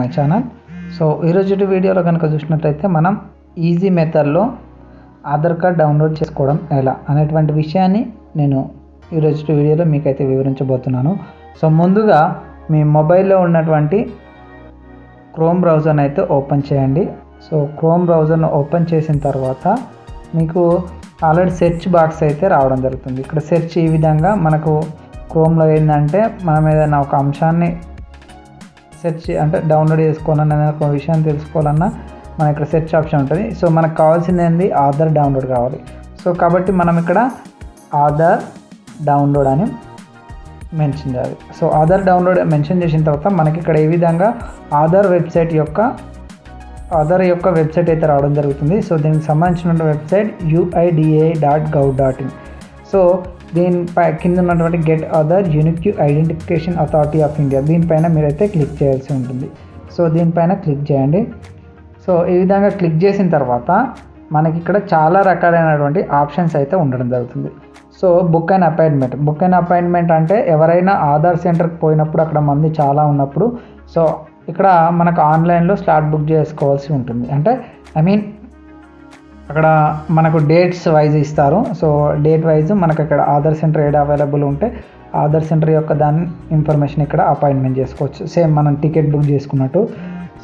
My channel. So ఈరోజు వీడియోలో కనుక చూసినట్లయితే మనం ఈజీ మెథడ్లో ఆధార్ కార్డ్ డౌన్లోడ్ చేసుకోవడం ఎలా అనేటువంటి విషయాన్ని నేను ఈరోజు వీడియోలో మీకైతే వివరించబోతున్నాను. సో ముందుగా మీ మొబైల్లో ఉన్నటువంటి క్రోమ్ బ్రౌజర్ని అయితే ఓపెన్ చేయండి. సో క్రోమ్ బ్రౌజర్ను ఓపెన్ చేసిన తర్వాత మీకు ఆల్రెడీ సెర్చ్ బాక్స్ అయితే రావడం జరుగుతుంది. ఇక్కడ సెర్చ్ ఈ విధంగా మనకు క్రోమ్లో ఏంటంటే మనం ఏదైనా ఒక అంశాన్ని సెర్చ్ అంటే డౌన్లోడ్ చేసుకోవాలన్నా ఏదైనా ఒక విషయాన్ని తెలుసుకోవాలన్నా మన ఇక్కడ సెర్చ్ ఆప్షన్ ఉంటుంది. సో మనకు కావాల్సింది ఏంది ఆధార్ డౌన్లోడ్ కావాలి. సో కాబట్టి మనం ఇక్కడ ఆధార్ డౌన్లోడ్ అని మెన్షన్ చేయాలి. సో ఆధార్ డౌన్లోడ్ మెన్షన్ చేసిన తర్వాత మనకి ఇక్కడ ఏ విధంగా ఆధార్ వెబ్సైట్ యొక్క ఆధార్ యొక్క వెబ్సైట్ అయితే రావడం జరుగుతుంది. సో దీనికి సంబంధించిన website UIDA dot gov dot in so దీనిపై కింద ఉన్నటువంటి get Aadhaar unique identification authority of India. దీనిపైన మీరైతే క్లిక్ చేయాల్సి ఉంటుంది. సో దీనిపైన క్లిక్ చేయండి. సో ఈ విధంగా క్లిక్ చేసిన తర్వాత మనకి ఇక్కడ చాలా రకాలైనటువంటి ఆప్షన్స్ అయితే ఉండడం జరుగుతుంది. So book and appointment. Book and appointment అంటే ఎవరైనా ఆధార్ సెంటర్కి పోయినప్పుడు అక్కడ మంది చాలా ఉన్నప్పుడు సో ఇక్కడ మనకు ఆన్లైన్లో స్లాట్ బుక్ చేసుకోవాల్సి ఉంటుంది. అంటే ఐ మీన్ అక్కడ మనకు డేట్స్ వైజ్ ఇస్తారు. సో డేట్ వైజ్ మనకు అక్కడ ఆధార్ సెంటర్ ఏడ అవైలబుల్ ఉంటే ఆధార్ సెంటర్ యొక్క దాని ఇన్ఫర్మేషన్ ఇక్కడ అపాయింట్మెంట్ చేసుకోవచ్చు. సేమ్ మనం టికెట్ బుక్ చేసుకున్నట్టు.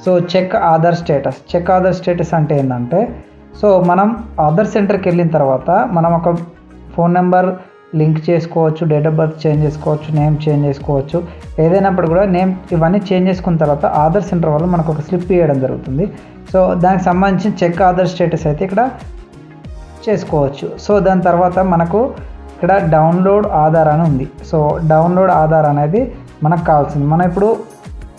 So check Aadhaar status check Aadhaar status అంటే ఏంటంటే సో మనం ఆధార్ సెంటర్కి వెళ్ళిన తర్వాత మనం ఒక ఫోన్ నెంబర్ లింక్ చేసుకోవచ్చు డేట్ ఆఫ్ బర్త్ చేంజ్ చేసుకోవచ్చు నేమ్ చేంజ్ చేసుకోవచ్చు. ఏదైనప్పుడు కూడా నేమ్ ఇవన్నీ చేంజ్ చేసుకున్న తర్వాత ఆధార్ సెంటర్ వాళ్ళు మనకు ఒక స్లిప్ ఇవ్వడం జరుగుతుంది. సో దానికి సంబంధించిన చెక్ ఆధార్ స్టేటస్ అయితే ఇక్కడ చేసుకోవచ్చు. సో దాని తర్వాత మనకు ఇక్కడ డౌన్లోడ్ ఆధార్ అని ఉంది. సో డౌన్లోడ్ ఆధార్ అనేది మనకు కావాల్సింది. మనం ఇప్పుడు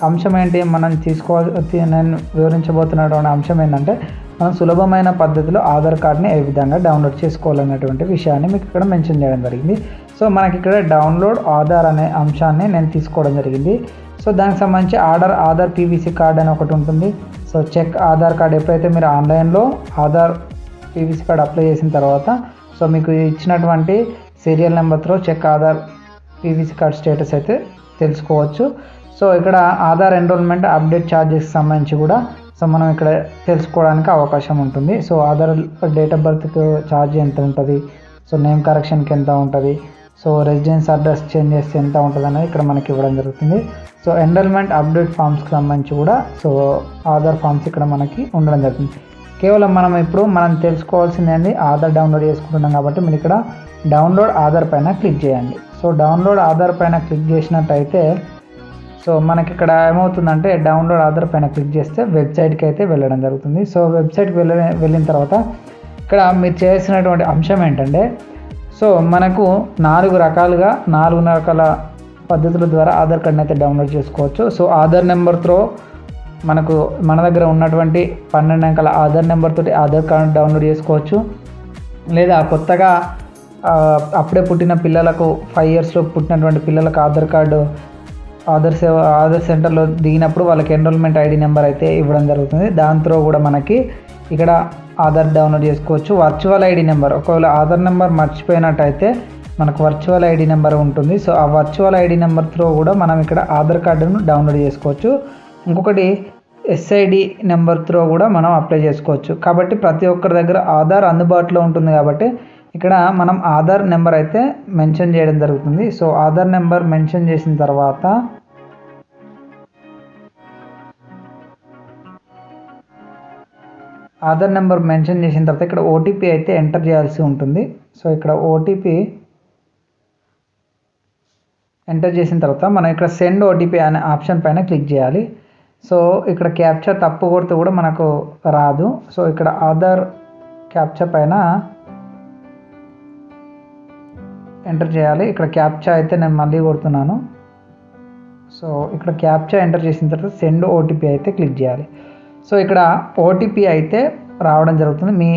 అంశం ఏంటి? మనం తీసుకోవాలి నేను వివరించబోతున్నటువంటి అంశం ఏంటంటే మనం సులభమైన పద్ధతిలో ఆధార్ కార్డ్ని ఏ విధంగా డౌన్లోడ్ చేసుకోవాలనేటువంటి విషయాన్ని మీకు ఇక్కడ మెన్షన్ చేయడం జరిగింది. సో మనకి ఇక్కడ డౌన్లోడ్ ఆధార్ అనే అంశాన్ని నేను తీసుకోవడం జరిగింది. సో దానికి సంబంధించి ఆర్డర్ ఆధార్ పీవీసీ కార్డ్ అని ఒకటి ఉంటుంది. సో చెక్ ఆధార్ కార్డ్ ఎప్పుడైతే మీరు ఆన్లైన్లో ఆధార్ పీవీసీ కార్డ్ అప్లై చేసిన తర్వాత సో మీకు ఇచ్చినటువంటి సీరియల్ నెంబర్తో check Aadhaar PVC card status అయితే తెలుసుకోవచ్చు. సో ఇక్కడ ఆధార్ ఎన్రోల్మెంట్ అప్డేట్ ఛార్జెస్కి సంబంధించి కూడా సో మనం ఇక్కడ తెలుసుకోవడానికి అవకాశం ఉంటుంది. సో ఆధార్ డేట్ ఆఫ్ బర్త్కి ఛార్జ్ ఎంత ఉంటుంది? సో నేమ్ కరెక్షన్కి ఎంత ఉంటుంది? సో రెసిడెన్స్ అడ్రస్ చేంజ్ చేస్తే ఎంత ఉంటుంది అనేది ఇక్కడ మనకి ఇవ్వడం జరుగుతుంది. సో ఎన్రోల్మెంట్ అప్డేట్ ఫామ్స్కి సంబంధించి కూడా సో ఆధార్ ఫామ్స్ ఇక్కడ మనకి ఉండడం జరుగుతుంది. కేవలం మనం ఇప్పుడు మనం తెలుసుకోవాల్సింది ఏంటి ఆధార్ డౌన్లోడ్ చేసుకుంటున్నాం కాబట్టి మీరు ఇక్కడ డౌన్లోడ్ ఆధార్ పైన క్లిక్ చేయండి. సో డౌన్లోడ్ ఆధార్ పైన క్లిక్ చేసినట్టయితే సో మనకి ఇక్కడ ఏమవుతుందంటే డౌన్లోడ్ ఆధార్ పైన క్లిక్ చేస్తే వెబ్సైట్కి అయితే వెళ్ళడం జరుగుతుంది. సో వెబ్సైట్కి వెళ్ళ వెళ్ళిన తర్వాత ఇక్కడ మీరు చేసినటువంటి అంశం ఏంటంటే సో మనకు నాలుగు రకాలుగా నాలుగు రకాల పద్ధతుల ద్వారా ఆధార్ కార్డ్ని అయితే డౌన్లోడ్ చేసుకోవచ్చు. సో ఆధార్ నెంబర్తో మనకు మన దగ్గర ఉన్నటువంటి పన్నెండు అంకెల ఆధార్ నెంబర్తో ఆధార్ కార్డు డౌన్లోడ్ చేసుకోవచ్చు. లేదా కొత్తగా అప్పుడే పుట్టిన పిల్లలకు ఫైవ్ ఇయర్స్లో పుట్టినటువంటి పిల్లలకు ఆధార్ కార్డు ఆధార్ సేవ ఆధార్ సెంటర్లో దిగినప్పుడు వాళ్ళకి ఎన్రోల్మెంట్ ఐడి నెంబర్ అయితే ఇవ్వడం జరుగుతుంది. దాంతో కూడా మనకి ఇక్కడ ఆధార్ డౌన్లోడ్ చేసుకోవచ్చు. వర్చువల్ ఐడి నెంబర్ ఒకవేళ ఆధార్ నెంబర్ మర్చిపోయినట్టయితే మనకు వర్చువల్ ఐడి నెంబర్ ఉంటుంది. సో ఆ వర్చువల్ ఐడి నెంబర్ త్రో కూడా మనం ఇక్కడ ఆధార్ కార్డును డౌన్లోడ్ చేసుకోవచ్చు. ఇంకొకటి ఎస్ఐడి నెంబర్ త్రో కూడా మనం అప్లై చేసుకోవచ్చు. కాబట్టి ప్రతి ఒక్కరి దగ్గర ఆధార్ అందుబాటులో ఉంటుంది కాబట్టి ఇక్కడ మనం ఆధార్ నెంబర్ అయితే మెన్షన్ చేయడం జరుగుతుంది. సో ఆధార్ నెంబర్ మెన్షన్ చేసిన తర్వాత ఆధార్ నెంబర్ మెన్షన్ చేసిన తర్వాత ఇక్కడ ఓటీపీ అయితే ఎంటర్ చేయాల్సి ఉంటుంది. సో ఇక్కడ ఓటీపీ ఎంటర్ చేసిన తర్వాత మనం ఇక్కడ సెండ్ ఓటీపీ అనే ఆప్షన్ పైన క్లిక్ చేయాలి. సో ఇక్కడ క్యాప్చర్ తప్పు కొడితే కూడా మనకు రాదు. సో ఇక్కడ ఆధార్ క్యాప్చర్ పైన ఎంటర్ చేయాలి. ఇక్కడ క్యాప్చా అయితే నేను మళ్ళీ కొడుతున్నాను. సో ఇక్కడ క్యాప్చా ఎంటర్ చేసిన తర్వాత సెండ్ ఓటీపీ అయితే క్లిక్ చేయాలి. సో ఇక్కడ ఓటీపీ అయితే రావడం జరుగుతుంది. మీ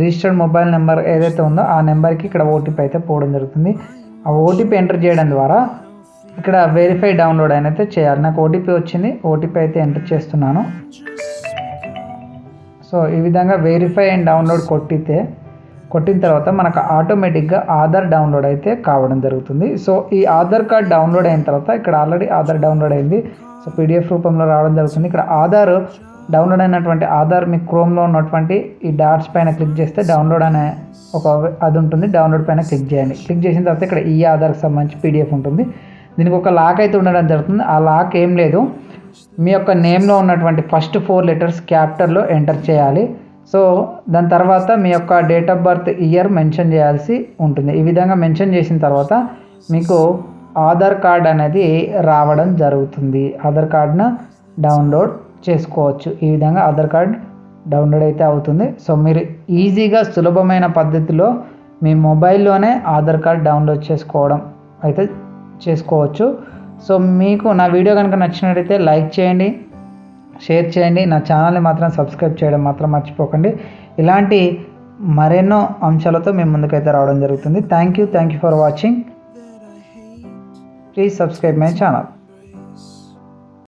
రిజిస్టర్డ్ మొబైల్ నెంబర్ ఏదైతే ఉందో ఆ నెంబర్కి ఇక్కడ ఓటీపీ అయితే పోవడం జరుగుతుంది. ఆ ఓటీపీ ఎంటర్ చేయడం ద్వారా ఇక్కడ వెరిఫై డౌన్లోడ్ అయితే చేయాలి. నాకు ఓటీపీ వచ్చింది. ఓటీపీ అయితే ఎంటర్ చేస్తున్నాను. సో ఈ విధంగా వెరిఫై అండ్ డౌన్లోడ్ కొట్టితే కొట్టిన తర్వాత మనకు ఆటోమేటిక్గా ఆధార్ డౌన్లోడ్ అయితే కావడం జరుగుతుంది. సో ఈ ఆధార్ కార్డ్ డౌన్లోడ్ అయిన తర్వాత ఇక్కడ ఆల్రెడీ ఆధార్ డౌన్లోడ్ అయింది. సో పీడిఎఫ్ రూపంలో రావడం జరుగుతుంది. ఇక్కడ ఆధార్ డౌన్లోడ్ అయినటువంటి ఆధార్ మీ క్రోమ్లో ఉన్నటువంటి ఈ డాట్స్ పైన క్లిక్ చేస్తే డౌన్లోడ్ అనే ఒక అది ఉంటుంది. డౌన్లోడ్ పైన క్లిక్ చేయండి. క్లిక్ చేసిన తర్వాత ఇక్కడ ఈ ఆధార్కి సంబంధించి పీడిఎఫ్ ఉంటుంది. దీనికి ఒక లాక్ అయితే ఉండడం జరుగుతుంది. ఆ లాక్ ఏం లేదు. మీ యొక్క నేమ్లో ఉన్నటువంటి ఫస్ట్ ఫోర్ లెటర్స్ క్యాపిటల్లో ఎంటర్ చేయాలి. సో దాని తర్వాత మీ యొక్క date of birth year mention చేయాల్సి ఉంటుంది. ఈ విధంగా మెన్షన్ చేసిన తర్వాత మీకు ఆధార్ కార్డ్ అనేది రావడం జరుగుతుంది. ఆధార్ కార్డ్ను డౌన్లోడ్ చేసుకోవచ్చు. ఈ విధంగా ఆధార్ కార్డ్ డౌన్లోడ్ అయితే అవుతుంది. సో మీరు ఈజీగా సులభమైన పద్ధతిలో మీ మొబైల్లోనే ఆధార్ కార్డ్ డౌన్లోడ్ చేసుకోవడం అయితే చేసుకోవచ్చు. సో మీకు నా వీడియో కనుక నచ్చినట్లయితే లైక్ చేయండి. షేర్ చేయండి. నా ఛానల్ని మాత్రం సబ్స్క్రైబ్ చేయడం మాత్రం మర్చిపోకండి. ఇలాంటి మరెన్నో అంశాలతో మేము ముందుకైతే రావడం జరుగుతుంది. Thank you thank you for watching please subscribe my channel